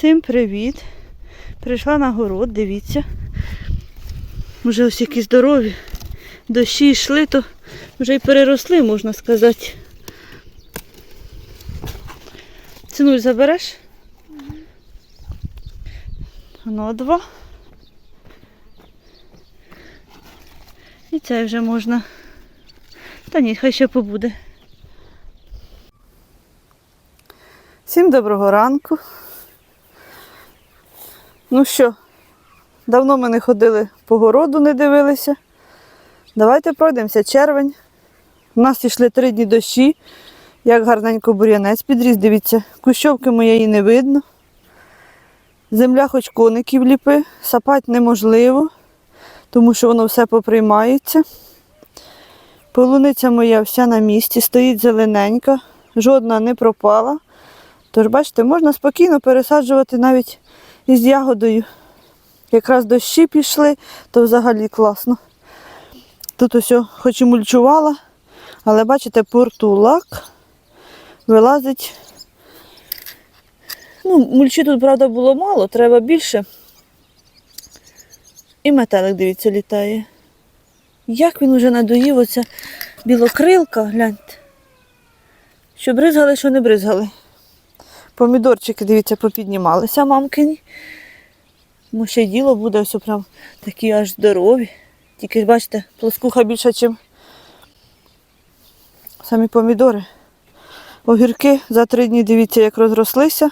Всім привіт! Прийшла на город, дивіться. Вже ось які здорові. Дощі йшли, то вже й переросли, можна сказати. Цінуль забереш? Ну, два. І це вже можна. Та ні, хай ще побуде. Всім доброго ранку. Ну що, давно ми не ходили по городу, не дивилися. Давайте пройдемося. Червень. У нас йшли три дні дощі. Як гарненько бур'янець підріс, дивіться, кущовки моєї не видно. Земля хоч коників ліпи, сапати неможливо, тому що воно все поприймається. Полуниця моя вся на місці, стоїть зелененька, жодна не пропала. Тож, бачите, можна спокійно пересаджувати навіть із ягодою. Якраз дощі пішли, то взагалі класно. Тут ось хоч і мульчувала, але бачите, портулак вилазить. Ну, мульчі тут, правда, було мало, треба більше. І метелик, дивіться, літає. Як він уже надоїв, оця білокрилка, гляньте. Що бризгали, що не бризгали. Помідорчики, дивіться, попіднімалися мамкині. Тому ще діло буде все прям такі аж здорові. Тільки бачите, плоскуха більша, ніж самі помідори. Огірки за три дні, дивіться, як розрослися.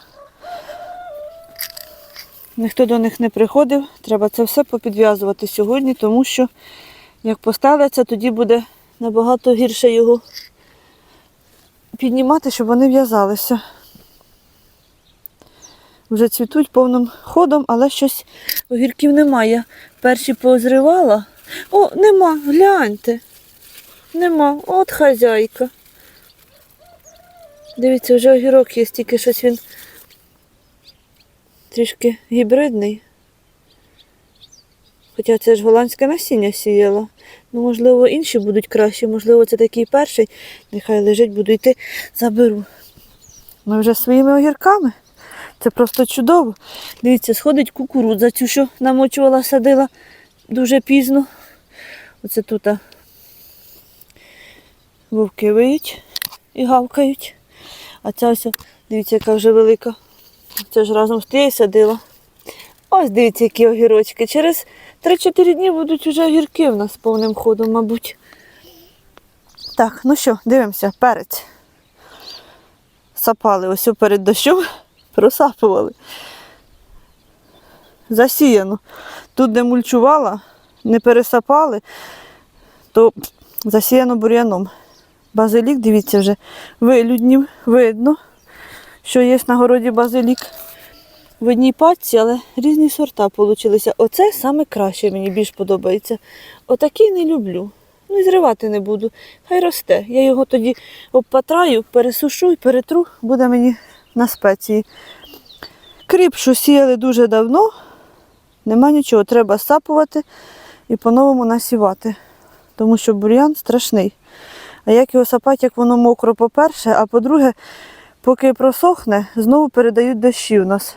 Ніхто до них не приходив. Треба це все попідв'язувати сьогодні, тому що як поставляться, тоді буде набагато гірше його піднімати, щоб вони в'язалися. Вже цвітуть повним ходом, але щось огірків немає. Перші позривала. О, нема, гляньте. Нема. От хазяйка. Дивіться, вже огірок є, тільки щось він трішки гібридний. Хоча це ж голландське насіння сіяла. Ну, можливо, інші будуть кращі, можливо, це такий перший. Нехай лежить, буду йти, заберу. Ми вже своїми огірками. Це просто чудово. Дивіться, сходить кукурудза, цю, що намочувала, садила дуже пізно. Оце тут вовки виють і гавкають. А ця ось, дивіться, яка вже велика. Це ж разом з тією садила. Ось дивіться, які огірочки. Через 3-4 дні будуть вже огірки в нас повним ходом, мабуть. Так, ну що, дивимося, перець. Сапали ось перед дощом, просапували. Засіяно. Тут, де мульчувала, не пересапали, то засіяно бур'яном. Базилік, дивіться, вже вилюднів, видно, що є на городі базилік в одній пачці, але різні сорта получилися. Оце саме краще мені більш подобається. Отакий не люблю. Ну і зривати не буду. Хай росте. Я його тоді обпатраю, пересушу і перетру, буде мені на спеції. Кріп, сіяли дуже давно, нема нічого. Треба сапувати і по-новому насівати, тому що бур'ян страшний. А як його сапати, як воно мокро, по-перше, а по-друге, поки просохне, знову передають дощі у нас.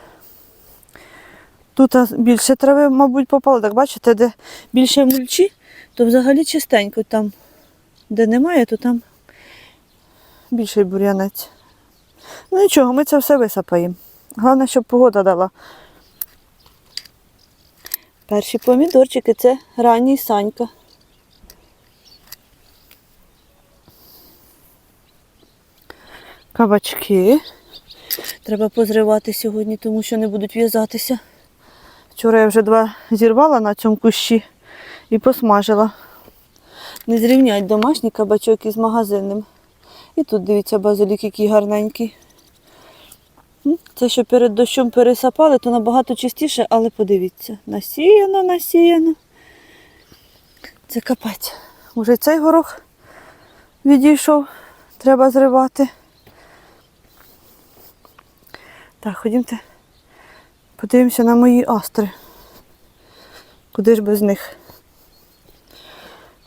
Тут більше трави, мабуть, попало. Так бачите, де більше мульчі, то взагалі чистенько там. Де немає, то там більший бур'янець. Ну нічого, ми це все висапаємо. Головне, щоб погода дала. Перші помідорчики це ранній санька. Кабачки. Треба позривати сьогодні, тому що не будуть в'язатися. Вчора я вже два зірвала на цьому кущі і посмажила. Не зрівнять домашній кабачок із магазинним. І тут дивіться, базилік який гарненький. Це що перед дощом пересапали, то набагато чистіше, але подивіться, насіяно, насіяно. Це капець. Уже цей горох відійшов, треба зривати. Так, ходімте, подивимося на мої астри. Куди ж без них?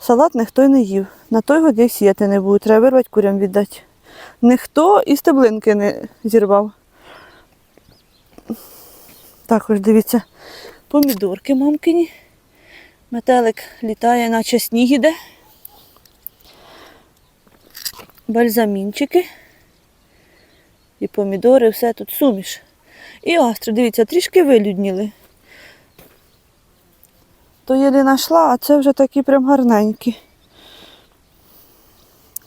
Салат ніхто й не їв. На той год я сіяти не буду, треба вирвати курям віддати. Ніхто і стеблинки не зірвав. Також дивіться, помідорки мамкині. Метелик літає, наче сніг іде. Бальзамінчики. І помідори, все тут суміш. І астри, дивіться, трішки вилюдніли. То єлі знайшла, а це вже такі прям гарненькі.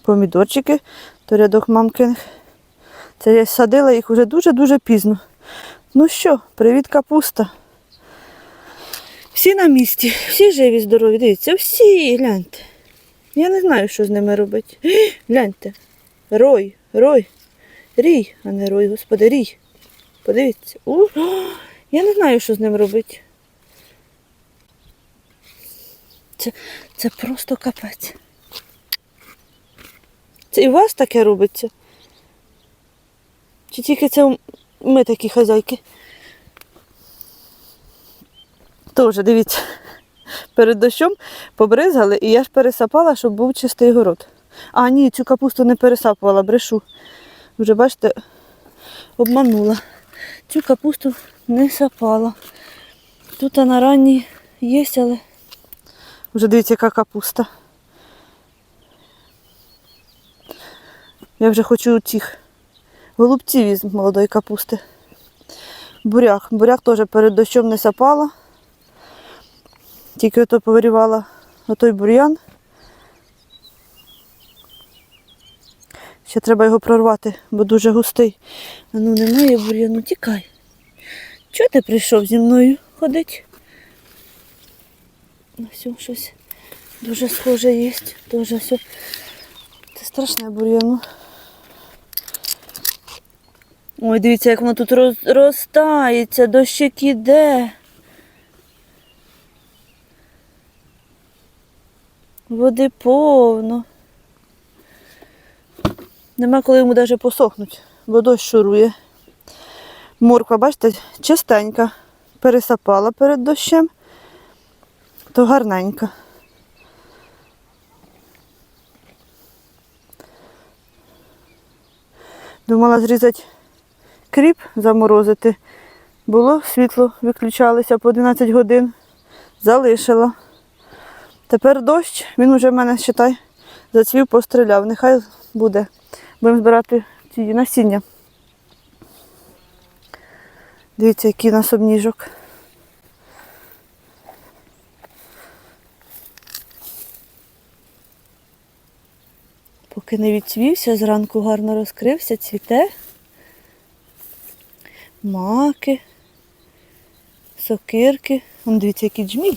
Помідорчики, то рядок мамкиних. Це я садила їх вже дуже-дуже пізно. Ну що, привіт, капуста. Всі на місці, всі живі, здорові. Дивіться, всі, гляньте. Я не знаю, що з ними робити. Гляньте. Рой, рой. Рій, а не рой, господи, рій. Подивіться. У, я не знаю, що з ним робити. Це, це просто капець. Це і у вас таке робиться? Чи тільки це ми такі хазяйки? Тоже, дивіться, перед дощом побризгали, і я ж пересапала, щоб був чистий город. А, ні, цю капусту не пересапувала, брешу. Вже бачите, обманула. Цю капусту не сапала. Тут на ранній є, але вже дивіться, яка капуста. Я вже хочу цих голубців із молодої капусти. Буряк. Буряк теж перед дощом не сапала. Тільки ото повирівала отой бур'ян. Ще треба його прорвати, бо дуже густий. Ну немає бур'яну, тікай. Чого ти прийшов зі мною ходить? На все щось дуже схоже є. Дуже все. Це страшне бур'яну. Ой, дивіться, як воно тут розростається, дощик іде. Води повно. Нема коли йому навіть посохнуть, бо дощ шурує. Морква, бачите, чистенька. Пересапала перед дощем, то гарненька. Думала зрізати кріп, заморозити. Було світло, виключалося по 11 годин. Залишила. Тепер дощ, він уже в мене, считай, зацвів, постріляв. Нехай буде. Будемо збирати ці насіння. Дивіться, який нас обніжок. Поки не відцвівся, зранку гарно розкрився, цвіте. Маки, сокирки. Вон дивіться, який джміль.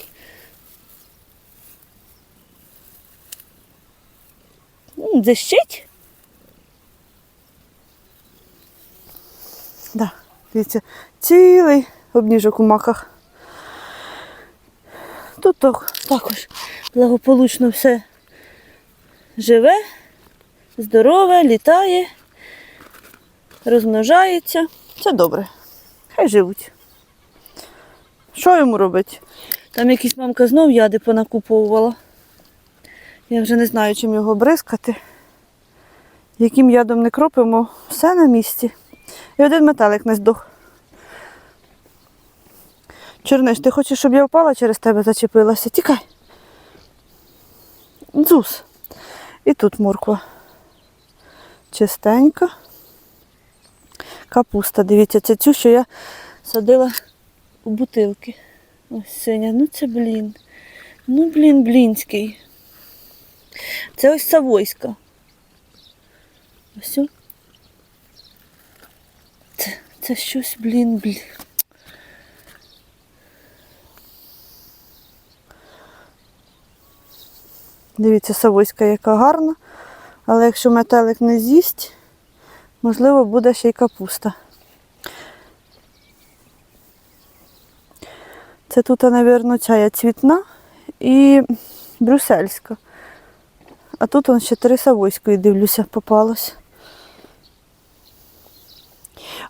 Дзищить? Да, дивіться, цілий обніжок у маках. Тут також благополучно все живе, здорове, літає, розмножається. Це добре. Хай живуть. Що йому робити? Там якась мамка знов яди понакуповувала. Я вже не знаю, чим його бризкати. Яким ядом не кропимо, все на місці. І один метелик не здох. Чорниш, ти хочеш, щоб я впала через тебе зачепилася? Тікай. Дзус. І тут морква. Чистенька. Капуста, дивіться, це цю, що я садила у бутилки. Ось синя. Ну це блін. Ну, блін, блінський. Це ось Савойська. Ось. Це, це щось, блін, блін. Дивіться, Савойська яка гарна. Але якщо метелик не з'їсть, можливо, буде ще й капуста. Це тут, мабуть, ця цвітна і брюссельська. А тут он ще три Савойської, дивлюся, попалось.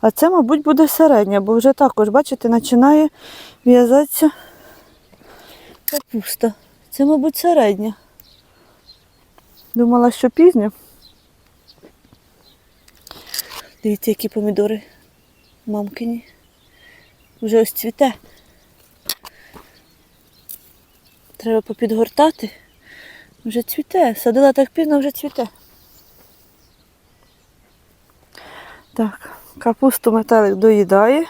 А це, мабуть, буде середня, бо вже також, бачите, починає в'язатися капуста. Це, мабуть, середня. Думала, що пізня. Дивіться, які помідори мамкині. Вже ось цвіте. Треба попідгортати. Вже цвіте. Садила так пізно, вже цвіте. Так, капусту метелик доїдає.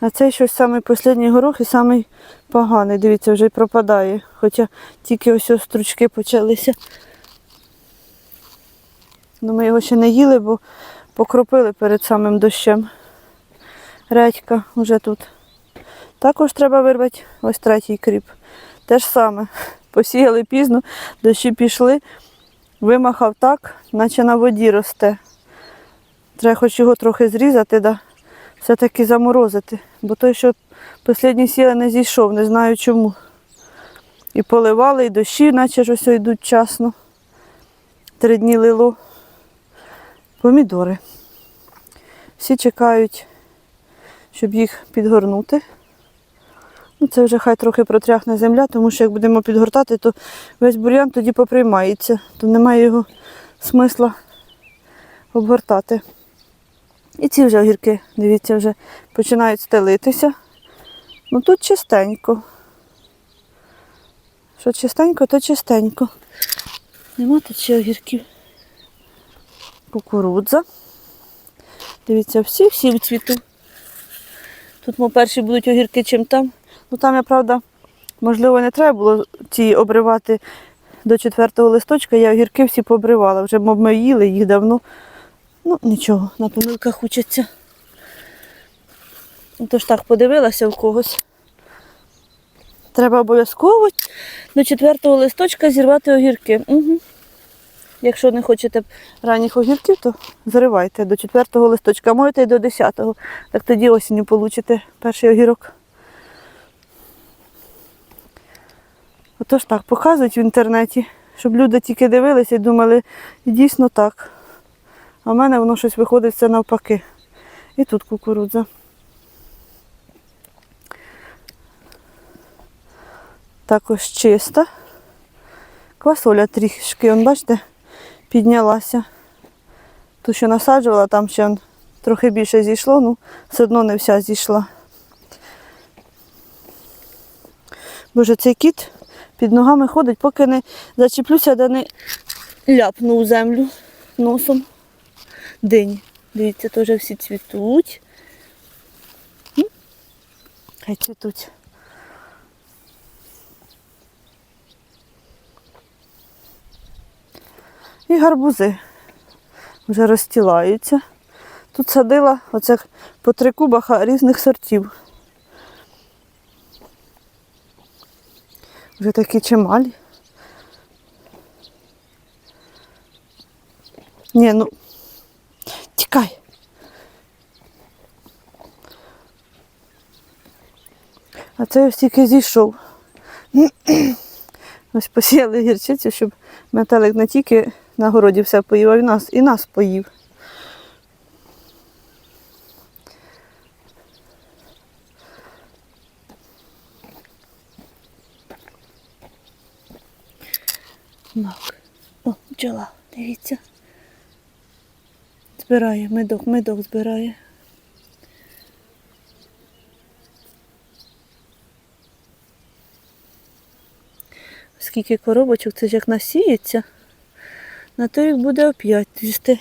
А цей щось самий останній горох і самий поганий. Дивіться, вже й пропадає. Хоча тільки ось ось стручки почалися. Ну, ми його ще не їли, бо покропили перед самим дощем. Редька вже тут. Також треба вирвати ось третій кріп. Те ж саме. Посіяли пізно, дощі пішли, вимахав так, наче на воді росте. Треба хоч його трохи зрізати, да все-таки заморозити. Бо той, що останній сіяли, не зійшов, не знаю чому. І поливали, і дощі, наче ж ось йдуть часно. Три дні лило. Помідори. Всі чекають, щоб їх підгорнути. Ну, це вже хай трохи протряхне земля, тому що як будемо підгортати, то весь бур'ян тоді поприймається, то немає його смисла обгортати. І ці вже огірки, дивіться, вже починають стелитися. Ну тут чистенько. Що чистенько, то чистенько. Нема тут ще огірків. Кукурудза. Дивіться, всі-всі в цвіту. Тут, мов перші будуть огірки, чим там. Ну там я, правда, можливо, не треба було ці обривати до четвертого листочка. Я огірки всі пообривала. Вже мов ми їли їх давно. Ну, нічого, на помилках учаться. Тож так, подивилася в когось. Треба обов'язково до четвертого листочка зірвати огірки. Угу. Якщо не хочете ранніх огірків, то заривайте до четвертого листочка, можете і до десятого. Так тоді осінню получите перший огірок. Отож так, показують в інтернеті, щоб люди тільки дивилися і думали, дійсно так. А в мене воно щось виходить все навпаки. І тут кукурудза. Також чиста. Квасоля трішки, он, бачите, піднялася. Ту, що насаджувала, там ще он, трохи більше зійшло, ну все одно не вся зійшла. Боже, цей кіт під ногами ходить, поки не зачеплюся, де не ляпну у землю носом. Дині. Дивіться, теж всі цвітуть. Хай цвітуть. І гарбузи вже розстілаються. Тут садила оце по три кубаха різних сортів. Вже такі чималі. Ні, ну тікай. А це ось тільки зійшов. Ось посіяли гірчицю, щоб метелик не тільки на городі все поїв, а й нас, і нас поїв. Мак. О, бджола, дивіться. Збирає, медок, медок збирає. Скільки коробочок, це ж як насіється, на то їх буде оп'ять їсти.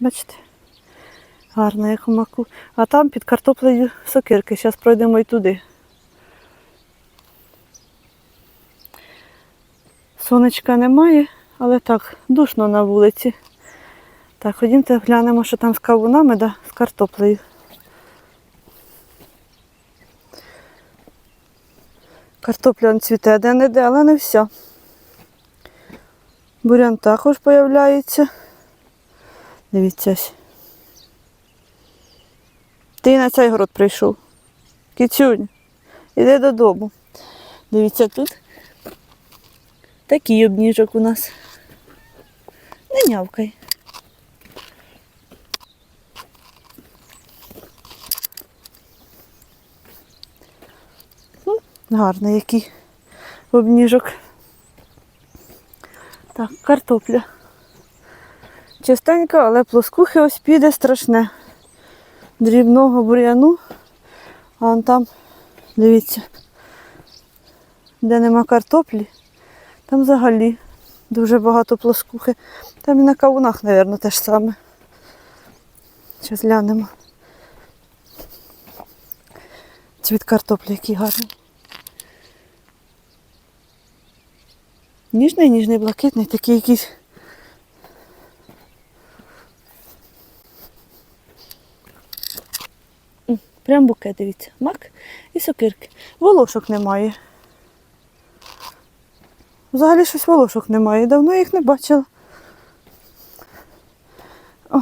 Бачите? Гарно, як у маку. А там під картоплею сокирки. Зараз пройдемо і туди. Сонечка немає, але так, душно на вулиці. Так, ходімте глянемо, що там з кавунами, да, картоплею. Картопля цвіте де-не-де, але не вся. Бурян також появляється. Дивіться. Ти на цей город прийшов. Кицюнь, іди додому. Дивіться тут. Такий обніжок у нас. Не нявкай. Гарний який. обніжок. Так, картопля. Чистенька, але плоскухи ось піде страшне. Дрібного бур'яну. А вон там, дивіться, де нема картоплі, там взагалі дуже багато плоскухи. Там і на кавунах, мабуть, те ж саме. Зараз глянемо. Цвіт картоплі який гарний. Ніжний, ніжний, блакитний, такий якийсь. Прям букет, дивіться. Мак і сокирки. Волошок немає. Взагалі щось волошок немає. Давно їх не бачила. О.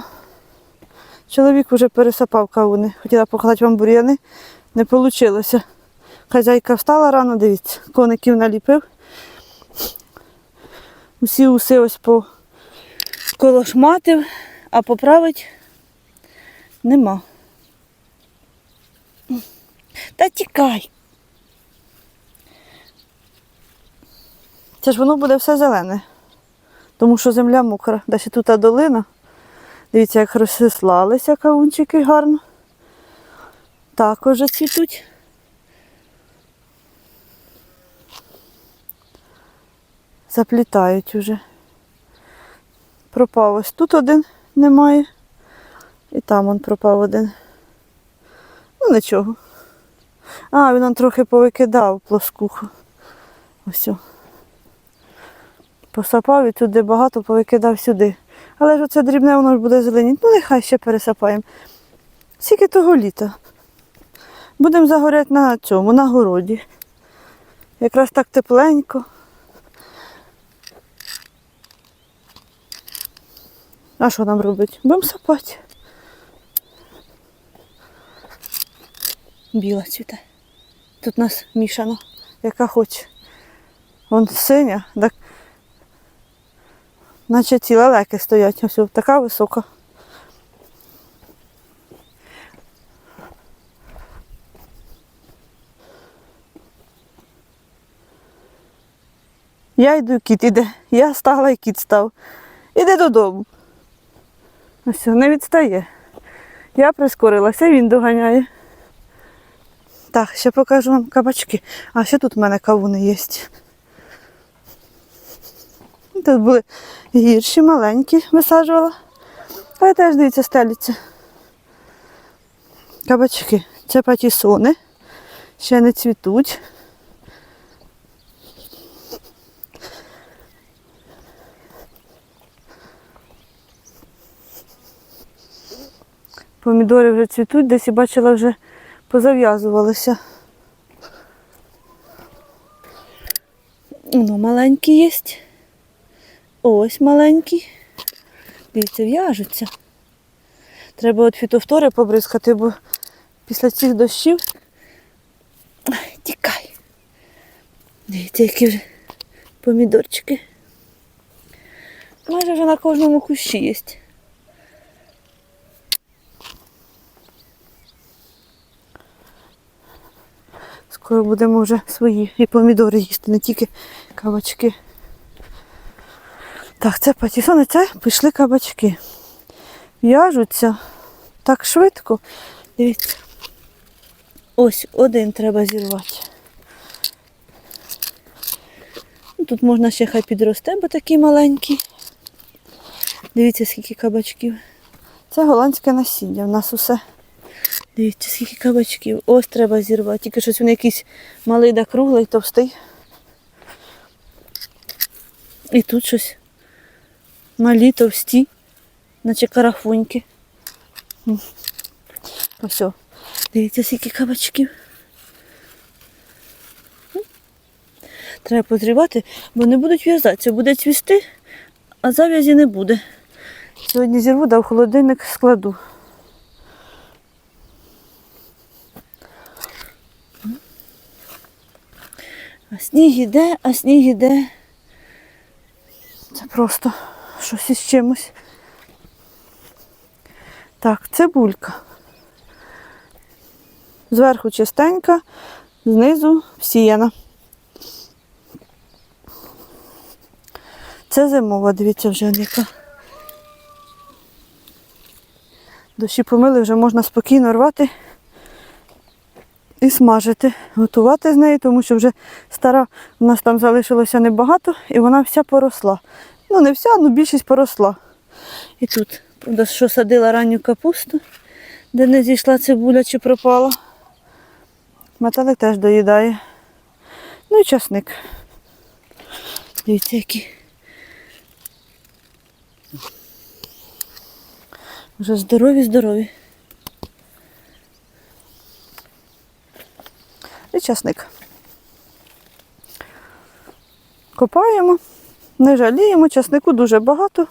Чоловік вже пересапав кавуни. Хотіла показати вам бур'яни. Не вийшло. Хазяйка встала рано, дивіться, коників наліпив. Усі уси ось по колошматив, а поправить нема. Та тікай. Це ж воно буде все зелене, тому що земля мокра. Далі тут та долина. Дивіться, як розсислалися кавунчики гарно. Також цвітуть. Заплітають уже. Пропав ось тут один немає. І там он пропав один. Ну нічого. А, він он трохи повикидав плоскуху. Ось. Посапав і тут, де багато, повикидав сюди. Але ж оце дрібне, воно ж буде зеленіти. Ну, нехай ще пересапаємо. Скільки того літа. Будемо загоряти на цьому, на городі. Якраз так тепленько. А що нам робити? Будемо сапати. Біла цвіте. Тут нас мішано, яка хоче. Вон синя, так наче ці лелеки стоять. Ось така висока. Я йду, кіт іде. Я стала і кіт став. Іде додому. Ось, не відстає. Я прискорилася, він доганяє. Так, ще покажу вам кабачки. А ще тут в мене кавуни є. Тут були гірші, маленькі, висаджувала. Але теж, дивіться, стеляться. Кабачки. Це патісони. Ще не цвітуть. Помідори вже цвітуть, десь і бачила вже позав'язувалися. Ну, маленькі є. Ось маленький. Дивіться, в'яжуться. Треба от фітофтори побризкати, бо після цих дощів. Ай, тікай. Дивіться, які вже помідорчики. Майже вже на кожному кущі є. Скоро будемо вже свої і помідори їсти, не тільки кабачки. Так, це патісони, це пішли кабачки. В'яжуться так швидко. Дивіться. Ось один треба зірвати. Ну, Тут можна ще хай підросте, бо такий маленький. Дивіться, скільки кабачків. Це голландське насіння. У нас усе. Дивіться, скільки кабачків. Ось треба зірвати. Тільки щось він якийсь малий да круглий, товстий. І тут щось малі, товсті, наче карахуньки. Ось. Дивіться, скільки кабачків. Треба позрівати, бо не будуть в'язатися. Буде цвісти, а зав'язі не буде. Сьогодні зірву, да в холодильник складу. А сніг іде, а сніг іде. Це просто щось із чимось. Так, цибулька. Зверху чистенька, знизу всіяна. це зимова, дивіться вже яка. Дощі помили, вже можна спокійно рвати і смажити, готувати з неї, тому що вже стара у нас там залишилося небагато і вона вся поросла. Ну, не вся, ну більшість поросла. І тут, правда, що садила ранню капусту, де не зійшла цибуля чи пропала. Метелик теж доїдає. Ну і часник. Дивіться, які. Вже здорові, здорові. І часник. Копаємо, не жаліємо, часнику дуже багато.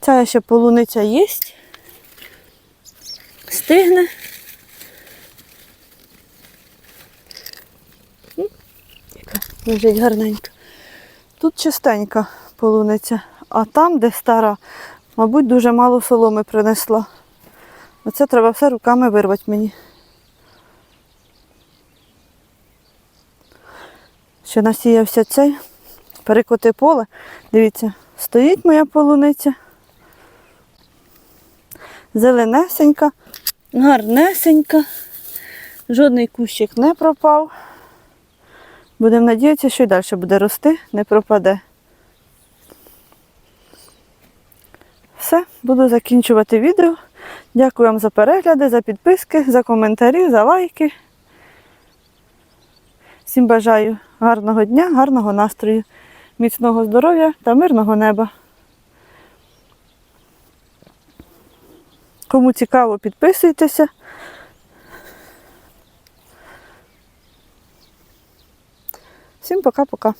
Ця ще полуниця є. Стигне. Яка лежить гарненько. Тут чистенька полуниця, а там, де стара, мабуть, дуже мало соломи принесла. Оце треба все руками вирвати мені. Ще насіявся цей перекоти поле. Дивіться, стоїть моя полуниця. Зеленесенька, гарнесенька. Жодний кущик не пропав. Будемо надіятися, що й далі буде рости, не пропаде. Все, буду закінчувати відео. Дякую вам за перегляди, за підписки, за коментарі, за лайки. Всім бажаю гарного дня, гарного настрою, міцного здоров'я та мирного неба. Кому цікаво, підписуйтеся. Всім пока-пока.